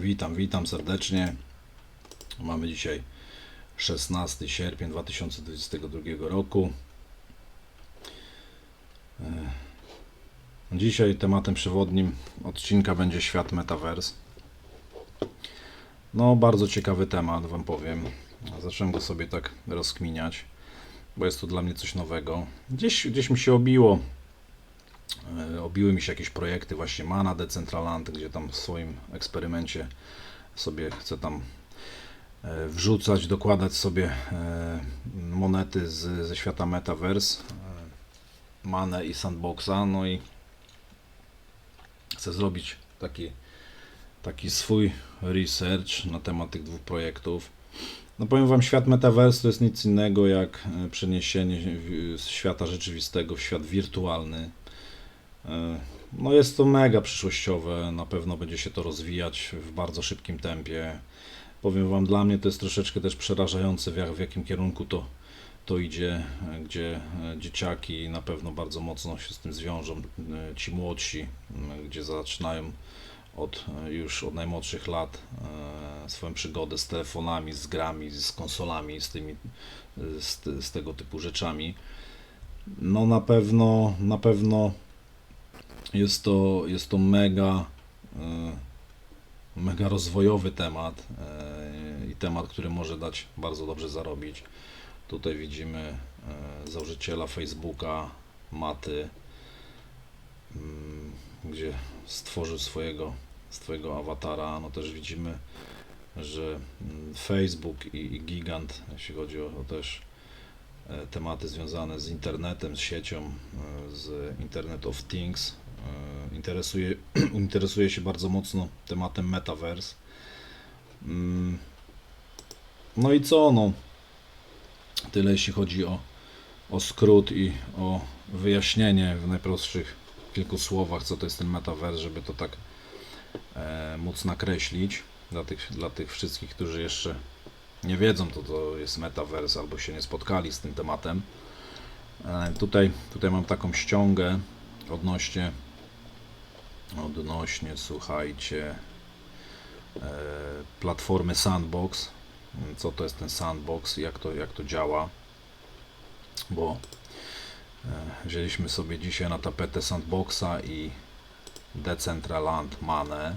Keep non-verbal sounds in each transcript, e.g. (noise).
Witam, witam serdecznie. Mamy dzisiaj 16 sierpień 2022 roku. E, Dzisiaj tematem przewodnim odcinka będzie świat Metaverse. No, bardzo ciekawy temat, Wam powiem. Zacząłem go sobie tak rozkminiać, bo jest to dla mnie coś nowego. Gdzieś, gdzieś mi się obiło, obiły mi się jakieś projekty, właśnie Mana Decentraland, gdzie tam w swoim eksperymencie sobie chcę tam e, wrzucać, dokładać sobie e, monety z, ze świata Metaverse, e, Manę i Sandboxa, no i chcę zrobić taki, taki swój research na temat tych dwóch projektów. No powiem Wam, świat Metaverse to jest nic innego jak e, przeniesienie z świata rzeczywistego w świat wirtualny. E, No jest to mega przyszłościowe, na pewno będzie się to rozwijać w bardzo szybkim tempie. Powiem Wam, dla mnie to jest troszeczkę też przerażające, w, jak, w jakim kierunku to, to idzie, e, gdzie e, dzieciaki na pewno bardzo mocno się z tym zwiążą, ci młodsi, gdzie zaczynają od już od najmłodszych lat swoją przygodę z telefonami, z grami, z konsolami, z tymi, z, z tego typu rzeczami. No na pewno, na pewno jest to, jest to mega, e, mega rozwojowy temat e, i temat, który może dać bardzo dobrze zarobić. Tutaj widzimy e, założyciela Facebooka, Maty, mm, gdzie stworzył swojego, swojego awatara. No też widzimy, że mm, Facebook i, i gigant, jeśli chodzi o, o też tematy związane z internetem, z siecią, z Internet of Things, interesuje, (clears throat) interesuje się bardzo mocno tematem Metaverse. Mm, No i co? No, tyle jeśli chodzi o, o skrót i o wyjaśnienie w najprostszych kilku słowach, co to jest ten Metaverse, żeby to tak e, móc nakreślić dla tych, dla tych wszystkich, którzy jeszcze nie wiedzą, to to jest Metaverse albo się nie spotkali z tym tematem. E, tutaj, tutaj mam taką ściągę odnośnie odnośnie, słuchajcie, e, platformy Sandbox. Co to jest ten Sandbox jak to, jak to działa? Bo e, wzięliśmy sobie dzisiaj na tapetę Sandboxa i Decentraland Manę.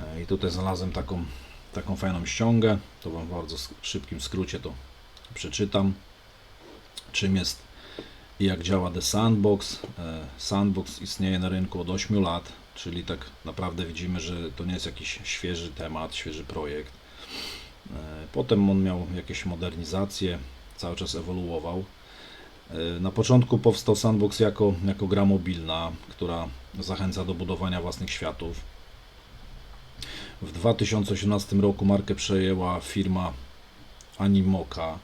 E, I tutaj znalazłem taką, taką fajną ściągę. To Wam w bardzo szybkim skrócie to przeczytam. Czym jest i jak działa The Sandbox. E, Sandbox istnieje na rynku od 8 lat, czyli tak naprawdę widzimy, że to nie jest jakiś świeży temat, świeży projekt. E, Potem on miał jakieś modernizacje, cały czas ewoluował. E, Na początku powstał Sandbox jako, jako gra mobilna, która zachęca do budowania własnych światów. W 2018 roku markę przejęła firma Animoca.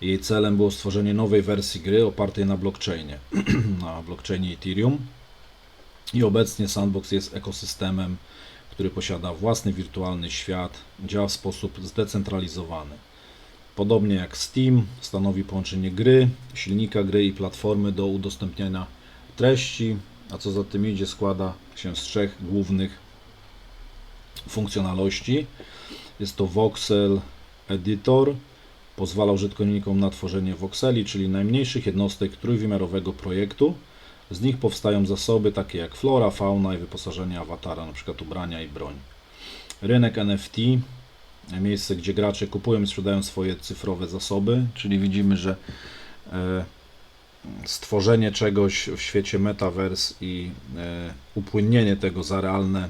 Jej celem było stworzenie nowej wersji gry opartej na blockchainie, (clears throat) na blockchainie Ethereum. I obecnie Sandbox jest ekosystemem, który posiada własny wirtualny świat, działa w sposób zdecentralizowany. Podobnie jak Steam, stanowi połączenie gry, silnika gry i platformy do udostępniania treści, a co za tym idzie, składa się z trzech głównych funkcjonalności. Jest to Voxel Editor, pozwala użytkownikom na tworzenie voxeli, czyli najmniejszych jednostek trójwymiarowego projektu. Z nich powstają zasoby takie jak flora, fauna i wyposażenie awatara, np. ubrania i broń. Rynek NFT, miejsce gdzie gracze kupują i sprzedają swoje cyfrowe zasoby, czyli widzimy, że e, stworzenie czegoś w świecie metaverse i e, upłynnienie tego za realne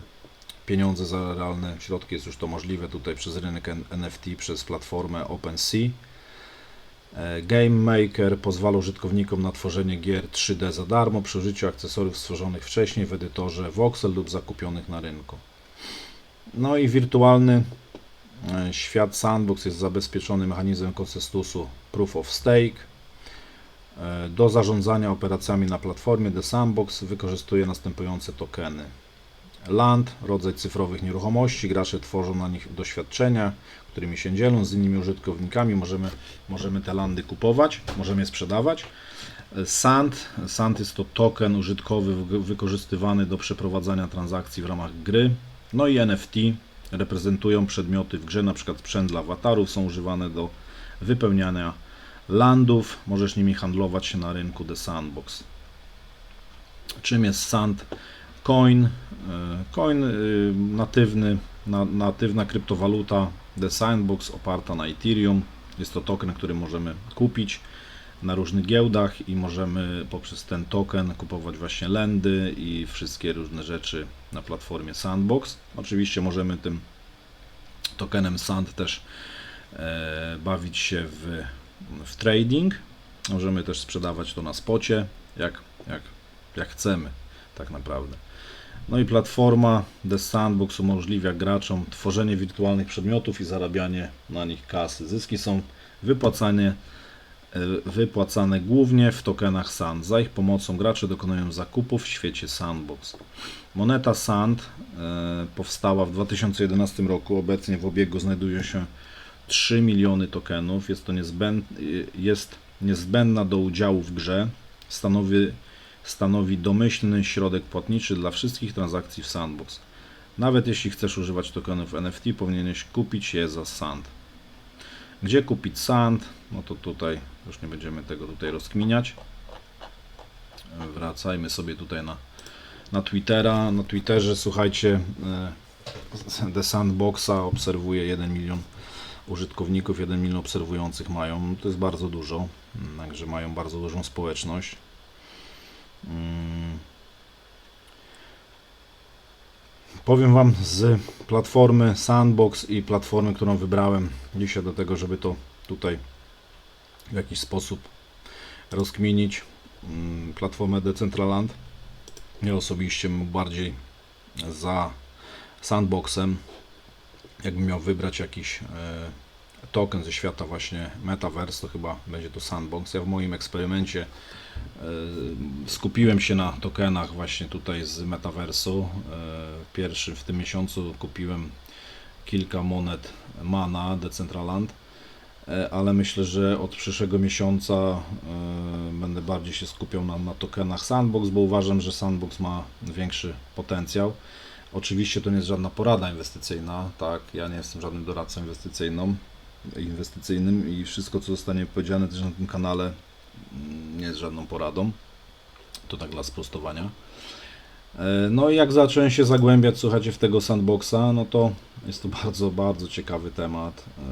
pieniądze, za realne środki jest już to możliwe tutaj przez rynek NFT, przez platformę OpenSea. E, Game Maker pozwala użytkownikom na tworzenie gier 3D za darmo przy użyciu akcesoriów stworzonych wcześniej w edytorze Voxel lub zakupionych na rynku. No i wirtualny e, świat Sandbox jest zabezpieczony mechanizmem konsensusu Proof of Stake. E, Do zarządzania operacjami na platformie The Sandbox wykorzystuje następujące tokeny. Land, rodzaj cyfrowych nieruchomości. Gracze tworzą na nich doświadczenia, którymi się dzielą z innymi użytkownikami. Możemy, możemy te landy kupować, możemy je sprzedawać. Sand. Sand jest to token użytkowy wy- wykorzystywany do przeprowadzania transakcji w ramach gry. No i NFT, reprezentują przedmioty w grze, na przykład sprzęt dla awatarów, są używane do wypełniania landów. Możesz nimi handlować się na rynku The Sandbox. Czym jest Sand? Coin. e, Coin y, natywny, na, natywna kryptowaluta The Sandbox oparta na Ethereum. Jest to token, który możemy kupić na różnych giełdach i możemy poprzez ten token kupować właśnie lendy i wszystkie różne rzeczy na platformie Sandbox. Oczywiście możemy tym tokenem Sand też e, bawić się w, w trading. Możemy też sprzedawać to na spocie, jak, jak, jak chcemy tak naprawdę. No i platforma The Sandbox umożliwia graczom tworzenie wirtualnych przedmiotów i zarabianie na nich kasy. Zyski są wypłacane, e, wypłacane głównie w tokenach Sand. Za ich pomocą gracze dokonują zakupów w świecie Sandbox. Moneta Sand e, powstała w 2011 roku. Obecnie w obiegu znajdują się 3 miliony tokenów. Jest to jest niezbędna do udziału w grze. Stanowi stanowi domyślny środek płatniczy dla wszystkich transakcji w Sandbox. Nawet jeśli chcesz używać tokenów NFT, powinieneś kupić je za Sand. Gdzie kupić Sand? No to tutaj już nie będziemy tego tutaj rozkminiać. Wracajmy sobie tutaj na, na Twittera. Na Twitterze, słuchajcie, e, The Sandboxa obserwuje 1 milion użytkowników, 1 milion obserwujących mają. To jest bardzo dużo, także mają bardzo dużą społeczność. Mm. Powiem Wam z platformy Sandbox i platformy, którą wybrałem dzisiaj do tego, żeby to tutaj w jakiś sposób rozkminić. Mm, Platformę Decentraland. Ja osobiście bardziej za Sandboxem. Jakbym miał wybrać jakiś e, token ze świata właśnie Metaverse, to chyba będzie to Sandbox. Ja w moim eksperymencie e, skupiłem się na tokenach właśnie tutaj z Metaversu. E, Pierwszy w tym miesiącu kupiłem kilka monet Mana Decentraland, e, ale myślę, że od przyszłego miesiąca będę bardziej się skupiał na, na tokenach Sandbox, bo uważam, że Sandbox ma większy potencjał. Oczywiście to nie jest żadna porada inwestycyjna, tak, ja nie jestem żadnym doradcą inwestycyjną, inwestycyjnym i wszystko co zostanie powiedziane też na tym kanale mm, nie jest żadną poradą. To tak dla sprostowania. E, No i jak zacząłem się zagłębiać, słuchajcie, w tego sandboxa, no to jest to (laughs) bardzo, bardzo ciekawy temat. E,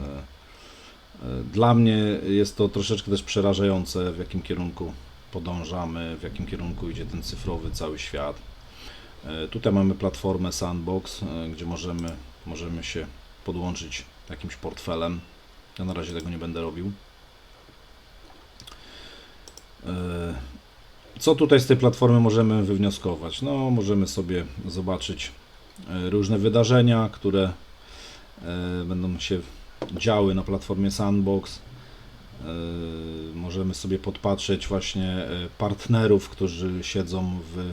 e, Dla mnie jest to troszeczkę też przerażające, w jakim kierunku podążamy, w jakim kierunku idzie ten cyfrowy cały świat. Tutaj mamy platformę Sandbox, gdzie możemy, możemy się podłączyć jakimś portfelem. Ja na razie tego nie będę robił. E, Co tutaj z tej platformy możemy wywnioskować? No, możemy sobie zobaczyć e, różne wydarzenia, które e, będą się działy na platformie Sandbox. Możemy sobie podpatrzeć właśnie partnerów, którzy siedzą w,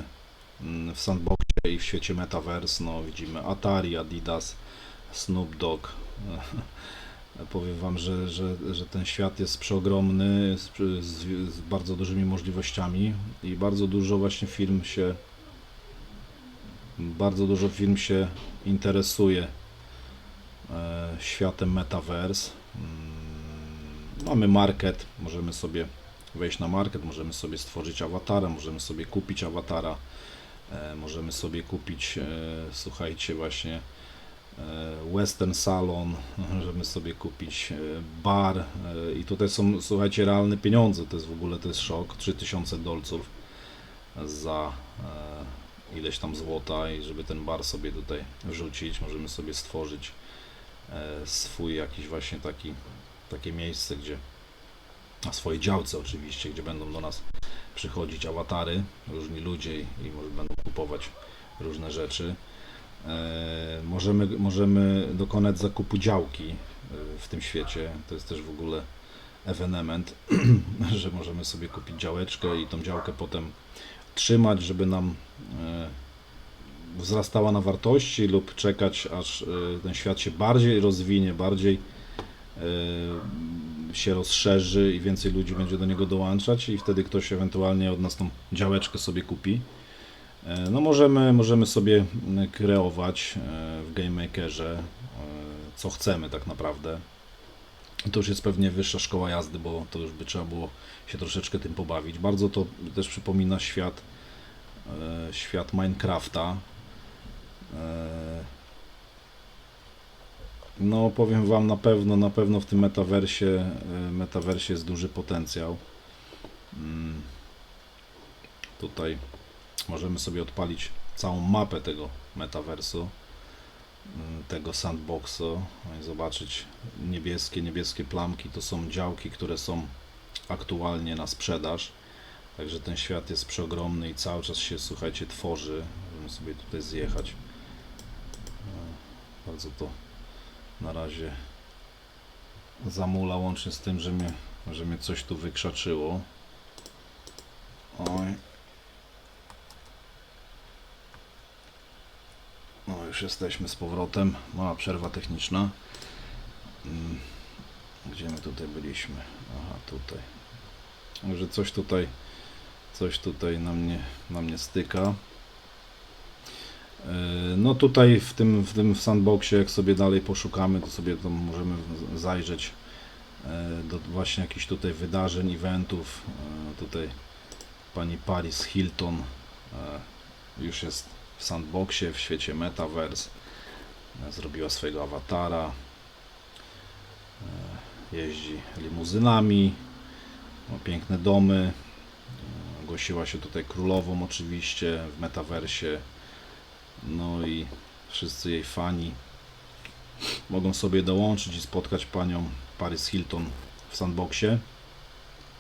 mm, w Sandboxie i w świecie Metaverse. No, widzimy Atari, Adidas, Snoop Dogg. (laughs) Powiem Wam, że, że, że ten świat jest przeogromny, z, z, z bardzo dużymi możliwościami i bardzo dużo właśnie firm się bardzo dużo firm się interesuje e, światem Metaverse. Mm, Mamy market, możemy sobie wejść na market, możemy sobie stworzyć awatara, możemy sobie kupić awatara, e, możemy sobie kupić, e, słuchajcie, właśnie Western Salon, (laughs) możemy sobie kupić e, bar e, i tutaj są, słuchajcie, realne pieniądze, to jest w ogóle, to jest szok, 3000 dolców za e, ileś tam złota i żeby ten bar sobie tutaj wrzucić, możemy sobie stworzyć e, swój jakiś właśnie taki, takie miejsce, gdzie na swojej działce oczywiście, gdzie będą do nas przychodzić awatary, różni ludzie i może będą kupować różne rzeczy. E, możemy, możemy dokonać zakupu działki e, w tym świecie. To jest też w ogóle ewenement, (clears throat) że możemy sobie kupić działeczkę i tą działkę potem trzymać, żeby nam e, wzrastała na wartości lub czekać aż ten świat się bardziej rozwinie, bardziej się rozszerzy i więcej ludzi będzie do niego dołączać i wtedy ktoś ewentualnie od nas tą działeczkę sobie kupi. E, No możemy, możemy sobie mm, kreować e, w GameMakerze e, co chcemy tak naprawdę. To już jest pewnie wyższa szkoła jazdy, bo to już by trzeba było się troszeczkę tym pobawić. Bardzo to też przypomina świat, świat Minecrafta. No powiem Wam na pewno, na pewno w tym metaversie, metaversie jest duży potencjał. Mm. Tutaj możemy sobie odpalić całą mapę tego metaversu, mm, tego sandboxu no i zobaczyć niebieskie, niebieskie plamki to są działki, które są aktualnie na sprzedaż. Także ten świat jest przeogromny i cały czas się, słuchajcie, tworzy. Możemy sobie tutaj zjechać. E, Bardzo to na razie zamula łącznie z tym, że mnie, że mnie coś tu wykrzaczyło. Oj. Już jesteśmy z powrotem. Mała przerwa techniczna. Mm, Gdzie my tutaj byliśmy? Aha, tutaj. Może coś tutaj coś tutaj na mnie, na mnie styka. Yy, No tutaj w tym, w tym sandboxie, jak sobie dalej poszukamy, to sobie tam możemy zajrzeć e, do właśnie jakichś tutaj wydarzeń, eventów. E, Tutaj pani Paris Hilton e, już jest w sandboxie, w świecie Metaverse. E, Zrobiła swojego awatara. E, Jeździ limuzynami. Ma piękne domy. E, Ogłosiła się tutaj królową oczywiście w Metaversie. No i wszyscy jej fani mogą sobie dołączyć i spotkać panią Paris Hilton w sandboxie.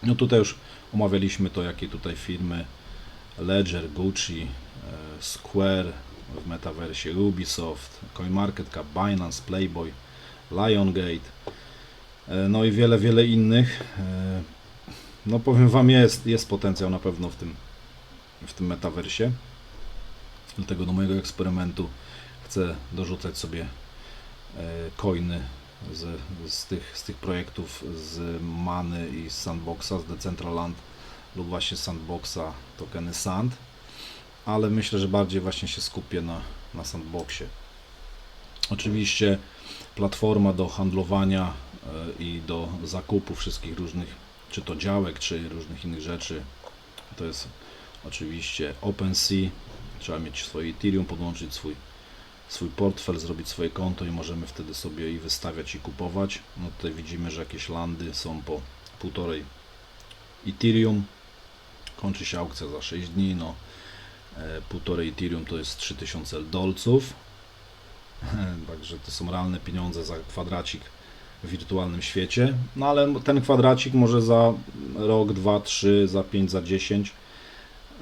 No tutaj już omawialiśmy to, jakie tutaj firmy Ledger, Gucci, Square w metaversie, Ubisoft, CoinMarketCap, Binance, Playboy, Liongate, e, no i wiele, wiele innych. E, No powiem Wam, jest, jest potencjał na pewno w tym, w tym metaversie. Dlatego do mojego eksperymentu chcę dorzucać sobie e, coiny z, z, tych, z tych projektów z Many i z Sandboxa, z Decentraland lub właśnie Sandboxa, tokeny Sand, ale myślę, że bardziej właśnie się skupię na, na Sandboxie. Oczywiście platforma do handlowania e, i do zakupu wszystkich różnych, czy to działek, czy różnych innych rzeczy, to jest oczywiście OpenSea. Trzeba mieć swoje Ethereum, podłączyć swój swój portfel, zrobić swoje konto i możemy wtedy sobie i wystawiać i kupować. No tutaj widzimy, że jakieś landy są po półtorej Ethereum. Kończy się aukcja za 6 dni. No, e, półtorej Ethereum to jest 3000 dolców. (laughs) Także to są realne pieniądze za kwadracik w wirtualnym świecie. No ale ten kwadracik może za rok, 2, 3, za 5, za 10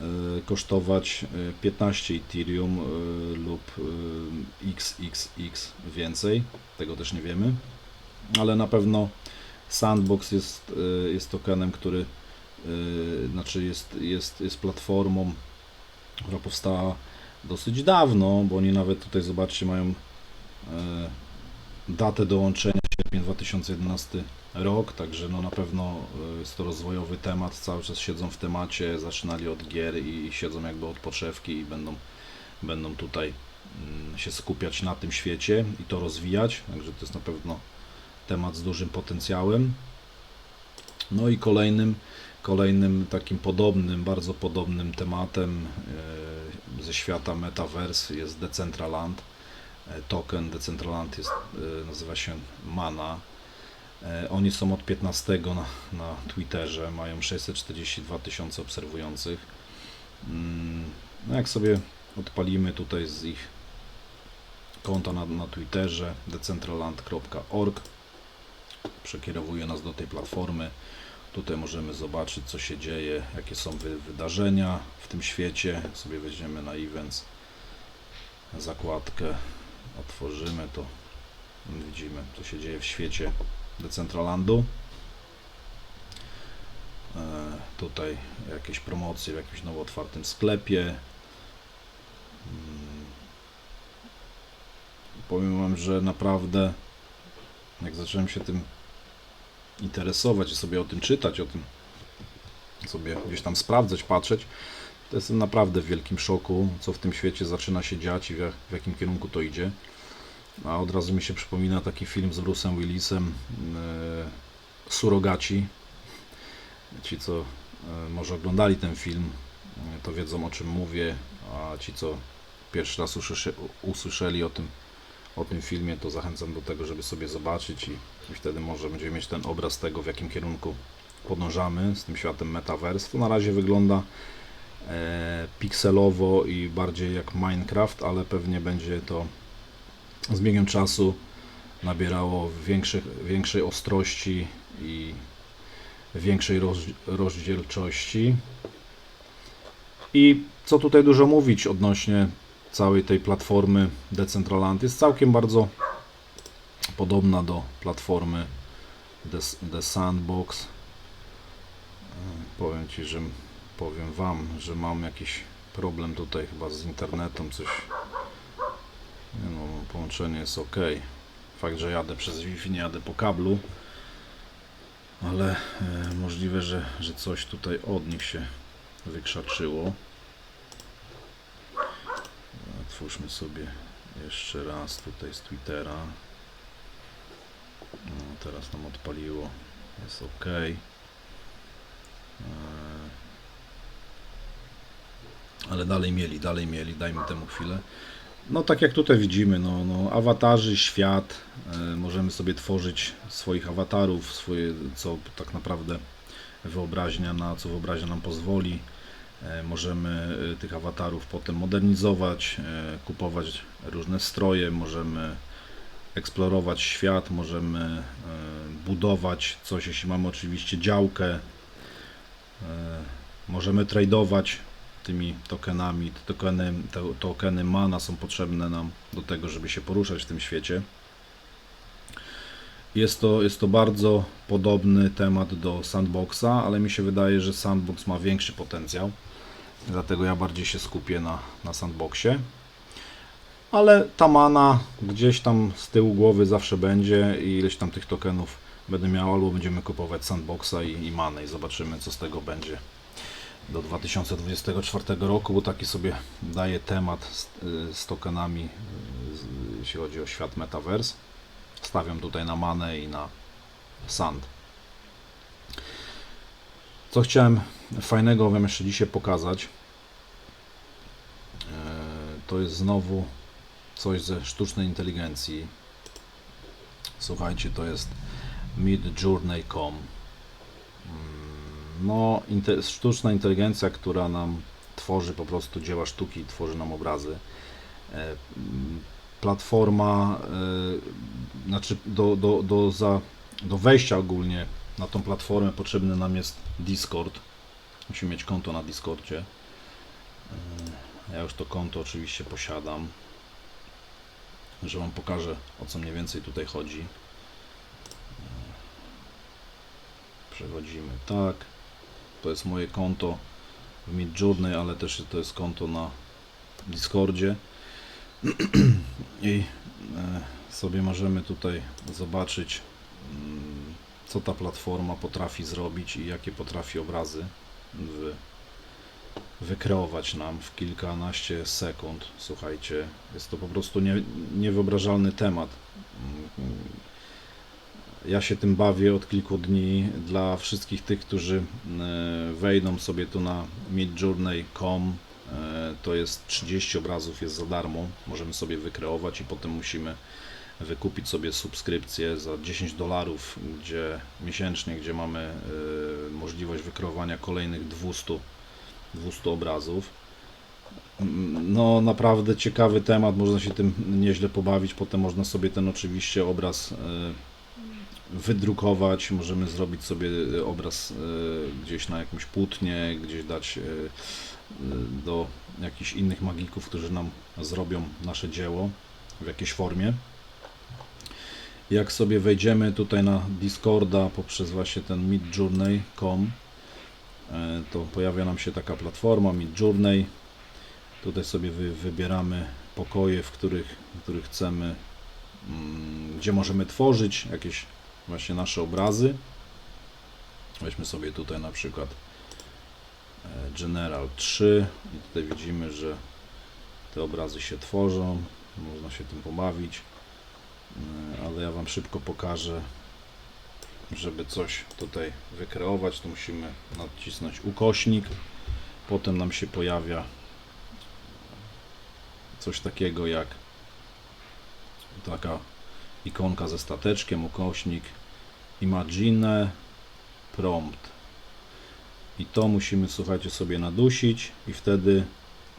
e, kosztować e, 15 Ethereum e, lub e, XXX więcej. Tego też nie wiemy. Ale na pewno Sandbox jest, e, jest tokenem, który e, znaczy jest, jest, jest platformą, która powstała dosyć dawno, bo oni nawet tutaj zobaczcie mają e, datę dołączenia sierpień 2011 rok, także no na pewno e, jest to rozwojowy temat, cały czas siedzą w temacie, zaczynali od gier i siedzą jakby od podszewki i będą, będą tutaj mm, się skupiać na tym świecie i to rozwijać, także to jest na pewno temat z dużym potencjałem. No i kolejnym, kolejnym takim podobnym, bardzo podobnym tematem e, ze świata Metaverse jest Decentraland. E, Token Decentraland jest, e, nazywa się Mana. Oni są od 15 na, na Twitterze, mają 642 tysiące obserwujących. Mm, No jak sobie odpalimy tutaj z ich konta na, na Twitterze decentraland.org przekierowuje nas do tej platformy. Tutaj możemy zobaczyć co się dzieje, jakie są wy, wydarzenia w tym świecie. Sobie weźmiemy na events zakładkę, otworzymy to widzimy co się dzieje w świecie Decentralandu. E, tutaj jakieś promocje w jakimś nowo otwartym sklepie. Mm. Powiem Wam, że naprawdę jak zacząłem się tym interesować i sobie o tym czytać, o tym sobie gdzieś tam sprawdzać, patrzeć, to jestem naprawdę w wielkim szoku, co w tym świecie zaczyna się dziać i w, jak- w jakim kierunku to idzie. A od razu mi się przypomina taki film z Bruce'em Willisem, e, Surogaci. Ci, co e, może oglądali ten film, e, to wiedzą o czym mówię, a ci, co pierwszy raz usłysze, usłyszeli o tym, o tym filmie, to zachęcam do tego, żeby sobie zobaczyć i, i wtedy może będziemy mieć ten obraz tego, w jakim kierunku podążamy z tym światem Metaverse. To na razie wygląda e, pikselowo i bardziej jak Minecraft, ale pewnie będzie to z biegiem czasu nabierało większych, większej ostrości i większej roz, rozdzielczości. I co tutaj dużo mówić odnośnie całej tej platformy Decentraland. Jest całkiem bardzo podobna do platformy The, The Sandbox. E, Powiem Ci, że powiem Wam, że mam jakiś problem tutaj chyba z internetem, coś nie no, połączenie jest ok. Fakt, że jadę przez Wi-Fi, nie jadę po kablu, ale e, możliwe, że, że coś tutaj od nich się wykrzaczyło. Otwórzmy sobie jeszcze raz tutaj z Twittera. No, teraz nam odpaliło. Jest ok. Ale dalej mieli, dalej mieli, dajmy temu chwilę. No tak jak tutaj widzimy, no, no awatarzy, świat, e, możemy sobie tworzyć swoich awatarów, swoje, co tak naprawdę wyobraźnia, na co wyobraźnia nam pozwoli. E, Możemy e, tych awatarów potem modernizować, e, kupować różne stroje, możemy eksplorować świat, możemy e, budować coś, jeśli mamy oczywiście działkę. E, Możemy tradować tymi tokenami. Te tokeny, te tokeny mana są potrzebne nam do tego, żeby się poruszać w tym świecie. Jest to, jest to bardzo podobny temat do Sandboxa, ale mi się wydaje, że Sandbox ma większy potencjał. Dlatego ja bardziej się skupię na, na Sandboxie. Ale ta mana gdzieś tam z tyłu głowy zawsze będzie i ileś tam tych tokenów będę miał, albo będziemy kupować Sandboxa i, i manę i zobaczymy co z tego będzie do 2024 roku, bo taki sobie daje temat z, y, z tokenami, y, z, jeśli chodzi o świat Metaverse. Stawiam tutaj na manę i na sand. Co chciałem fajnego Wam jeszcze dzisiaj pokazać, e, to jest znowu coś ze sztucznej inteligencji. Słuchajcie, to jest midjourney.com. Mm, No, inte- sztuczna inteligencja, która nam tworzy po prostu dzieła sztuki, tworzy nam obrazy. E, mm, Platforma, e, znaczy do, do, do, za, do wejścia ogólnie na tą platformę potrzebny nam jest Discord. Musimy mieć konto na Discordzie. E, Ja już to konto oczywiście posiadam. Że Wam pokażę o co mniej więcej tutaj chodzi. Przechodzimy tak. To jest moje konto w Midjourney, ale też to jest konto na Discordzie. (clears throat) I e, sobie możemy tutaj zobaczyć, mm, co ta platforma potrafi zrobić i jakie potrafi obrazy wy, wykreować nam w kilkanaście sekund. Słuchajcie, jest to po prostu nie, niewyobrażalny temat. Mm, Ja się tym bawię od kilku dni. Dla wszystkich tych, którzy e, wejdą sobie tu na midjourney.com, e, to jest 30 obrazów, jest za darmo. Możemy sobie wykreować i potem musimy wykupić sobie subskrypcję za 10 dolarów, gdzie miesięcznie, gdzie mamy e, możliwość wykreowania kolejnych 200, 200 obrazów. No, naprawdę ciekawy temat, można się tym nieźle pobawić. Potem można sobie ten oczywiście obraz e, wydrukować, możemy zrobić sobie e, obraz e, gdzieś na jakimś płótnie, gdzieś dać do jakichś innych magików, którzy nam zrobią nasze dzieło w jakiejś formie. Jak sobie wejdziemy tutaj na Discorda poprzez właśnie ten midjourney.com, to pojawia nam się taka platforma Midjourney. Tutaj sobie wy, wybieramy pokoje, w których, w których chcemy, mm, gdzie możemy tworzyć jakieś właśnie nasze obrazy. Weźmy sobie tutaj na przykład e, General 3 i tutaj widzimy, że te obrazy się tworzą, można się tym pobawić, E, ale ja Wam szybko pokażę, żeby coś tutaj wykreować, to musimy nacisnąć ukośnik, potem nam się pojawia coś takiego jak taka ikonka ze stateczkiem, ukośnik. Imagine Prompt. I to musimy, słuchajcie, sobie nadusić i wtedy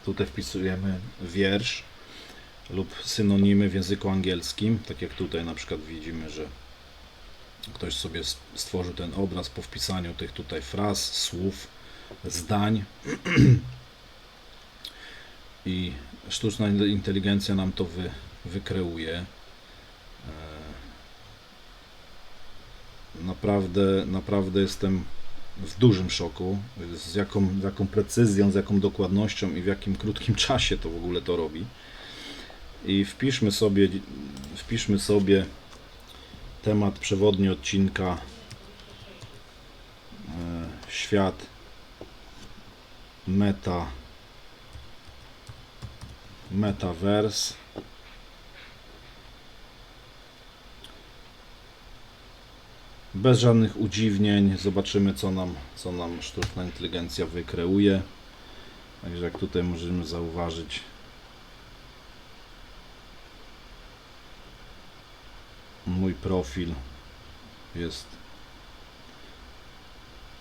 tutaj wpisujemy wiersz lub synonimy w języku angielskim, tak jak tutaj na przykład widzimy, że ktoś sobie stworzył ten obraz po wpisaniu tych tutaj fraz, słów, zdań (clears throat) i sztuczna in- inteligencja nam to wy, wykreuje. E, Naprawdę, naprawdę jestem w dużym szoku, z jaką, z jaką precyzją, z jaką dokładnością i w jakim krótkim czasie to w ogóle to robi. I wpiszmy sobie, wpiszmy sobie temat przewodni odcinka e, świat meta metaverse. Bez żadnych udziwnień zobaczymy co nam, co nam sztuczna inteligencja wykreuje. Także jak tutaj możemy zauważyć mój profil jest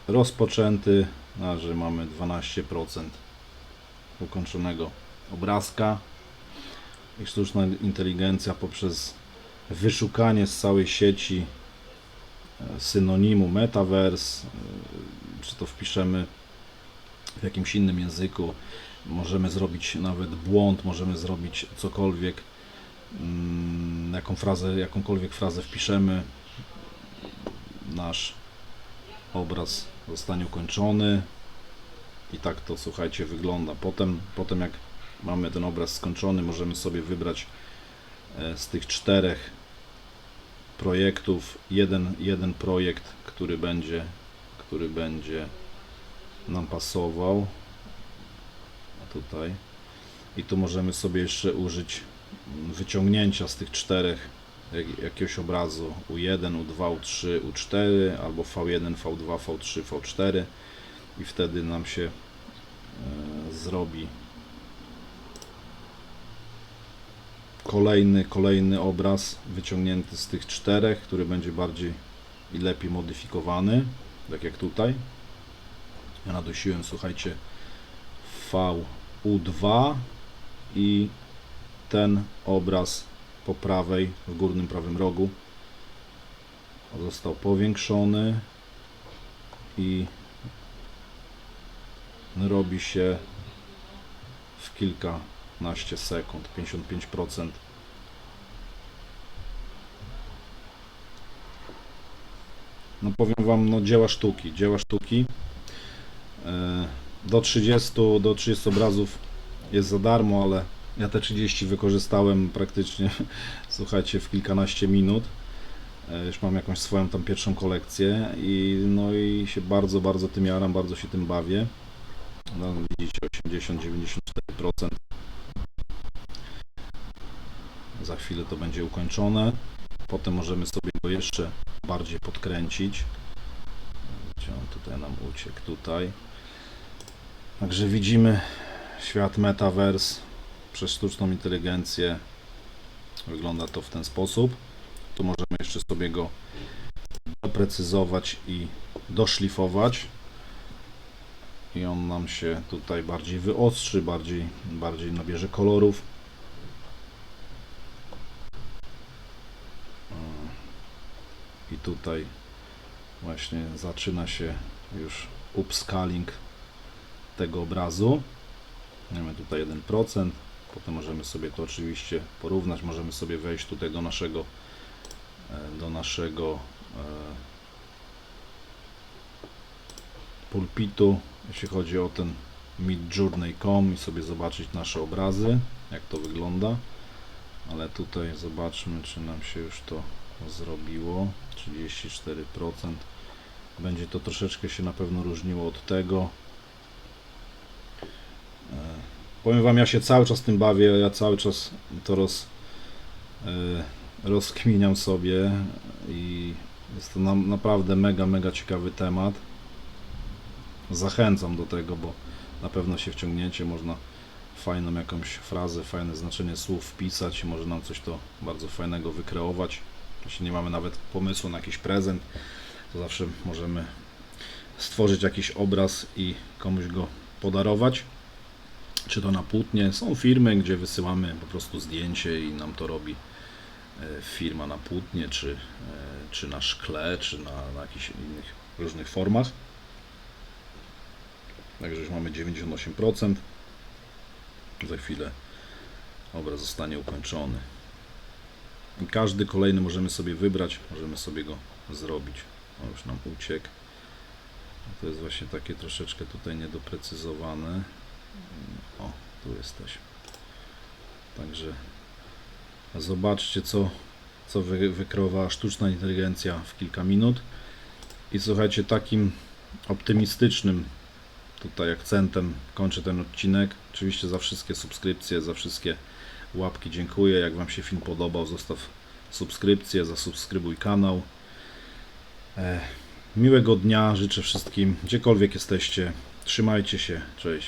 rozpoczęty, a że mamy 12% ukończonego obrazka i sztuczna inteligencja poprzez wyszukanie z całej sieci e, synonimu metaverse, czy to wpiszemy w jakimś innym języku, możemy zrobić nawet błąd, możemy zrobić cokolwiek, jaką frazę, jakąkolwiek frazę wpiszemy, nasz obraz zostanie ukończony i tak to słuchajcie wygląda. Potem, potem jak mamy ten obraz skończony, możemy sobie wybrać e, z tych czterech projektów jeden, jeden projekt, który będzie, który będzie nam pasował. Tutaj. I tu możemy sobie jeszcze użyć mm, wyciągnięcia z tych czterech jak- jakiegoś obrazu U1, U2, U3, U4 albo V1, V2, V3, V4 i wtedy nam się e, zrobi kolejny, kolejny obraz wyciągnięty z tych czterech, który będzie bardziej i lepiej modyfikowany, tak jak tutaj. Ja nadusiłem, słuchajcie, VU2 i ten obraz po prawej, w górnym prawym rogu został powiększony i robi się w kilkanaście sekund, 55%. No powiem Wam, no dzieła sztuki, dzieła sztuki. E, Do 30, do 30 obrazów jest za darmo, ale ja te 30 wykorzystałem praktycznie, (laughs) słuchajcie, w kilkanaście minut. E, Już mam jakąś swoją tam pierwszą kolekcję i no i się bardzo, bardzo tym jaram, bardzo się tym bawię. No, widzicie 80-94%. Za chwilę to będzie ukończone. Potem możemy sobie go jeszcze bardziej podkręcić. Gdzie on tutaj nam uciekł? Tutaj. Także widzimy świat metaverse przez sztuczną inteligencję. Wygląda to w ten sposób. Tu możemy jeszcze sobie go doprecyzować i doszlifować. I on nam się tutaj bardziej wyostrzy, bardziej, bardziej nabierze kolorów. I tutaj właśnie zaczyna się już upscaling tego obrazu. Mamy tutaj 1%. Potem możemy sobie to oczywiście porównać. Możemy sobie wejść tutaj do naszego e, do naszego e, pulpitu, jeśli chodzi o ten midjourney.com i sobie zobaczyć nasze obrazy, jak to wygląda. Ale tutaj zobaczmy, czy nam się już to zrobiło. 34%. Będzie to troszeczkę się na pewno różniło od tego. Powiem Wam, ja się cały czas tym bawię, ja cały czas to roz, e, rozkminiam sobie i jest to nam, naprawdę mega, mega ciekawy temat. Zachęcam do tego, bo na pewno się wciągniecie, można fajną jakąś frazę, fajne znaczenie słów wpisać może nam coś to bardzo fajnego wykreować. Jeśli nie mamy nawet pomysłu na jakiś prezent, to zawsze możemy stworzyć jakiś obraz i komuś go podarować. Czy to na płótnie. Są firmy, gdzie wysyłamy po prostu zdjęcie i nam to robi e, firma na płótnie, czy, e, czy na szkle, czy na, na jakichś innych różnych formach. Także już mamy 98%. Za chwilę obraz zostanie ukończony. I każdy kolejny możemy sobie wybrać, możemy sobie go zrobić. O, już nam uciekł. To jest właśnie takie troszeczkę tutaj niedoprecyzowane. O, tu jesteśmy. Także zobaczcie, co, co wy, wykreowała sztuczna inteligencja w kilka minut. I słuchajcie, takim optymistycznym tutaj akcentem kończę ten odcinek. Oczywiście za wszystkie subskrypcje, za wszystkie łapki dziękuję. Jak Wam się film podobał, zostaw subskrypcję, zasubskrybuj kanał. E, miłego dnia życzę wszystkim, gdziekolwiek jesteście. Trzymajcie się, cześć.